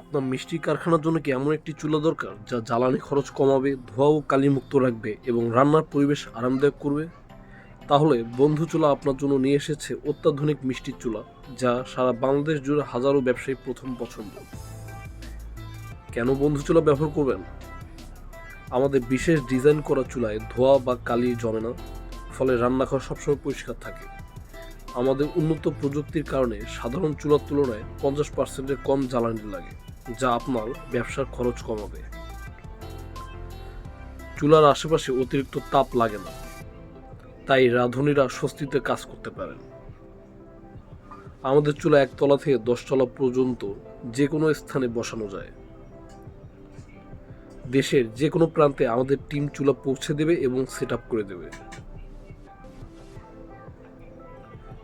আপনার মিষ্টি কারখানার জন্য কি এমন একটি চুলা দরকার যা জ্বালানি খরচ কমাবে ধোঁয়া ও কালিমুক্ত রাখবে এবং রান্নার পরিবেশ আরামদায়ক করবে? তাহলে বন্ধু চুলা আপনার জন্য নিয়ে এসেছে অত্যাধুনিক মিষ্টির চুলা, যা সারা বাংলাদেশ জুড়ে হাজারো ব্যবসায়ী প্রথম পছন্দ। কেন বন্ধু চুলা ব্যবহার করবেন? আমাদের বিশেষ ডিজাইন করা চুলায় ধোঁয়া বা কালি জমে না, ফলে রান্নাঘর সবসময় পরিষ্কার থাকে। আমাদের উন্নত প্রযুক্তির কারণে সাধারণ চুলার তুলনায় পঞ্চাশ পার্সেন্টের কম জ্বালানি লাগে। যা আপনার ব্যবসার খরচ কমাবে। চুলার আশেপাশে অতিরিক্ত তাপ লাগে না। তাই রাঁধুনিরা স্বস্তিতে কাজ করতে পারেন। আমাদের চুলা একতলা থেকে দশতলা পর্যন্ত যে কোনো স্থানে বসানো যায়। দেশের যে কোনো প্রান্তে আমাদের টিম চুলা পৌঁছে দেবে এবং সেট করে দেবে।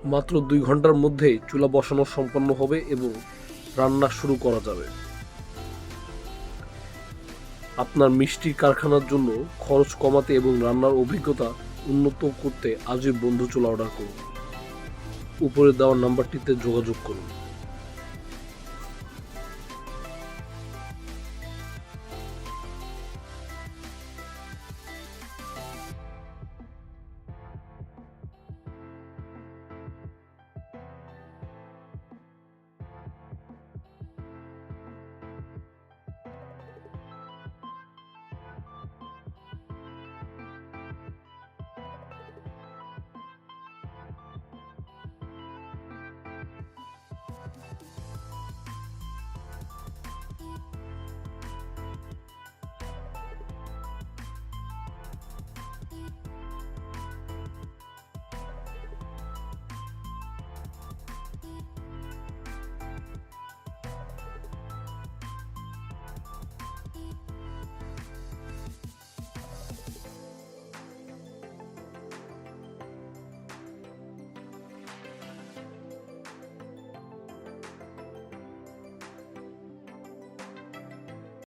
মাত্র দুই ঘণ্টার মধ্যেই চুলা বসানো সম্পন্ন হবে এবং রান্না শুরু করা যাবে। আপনার মিষ্টির কারখানার জন্য খরচ কমাতে এবং রান্নার অভিজ্ঞতা উন্নত করতে আজই বন্ধু চুলা অর্ডার করুন। উপরে দেওয়ার নাম্বারটিতে যোগাযোগ করুন।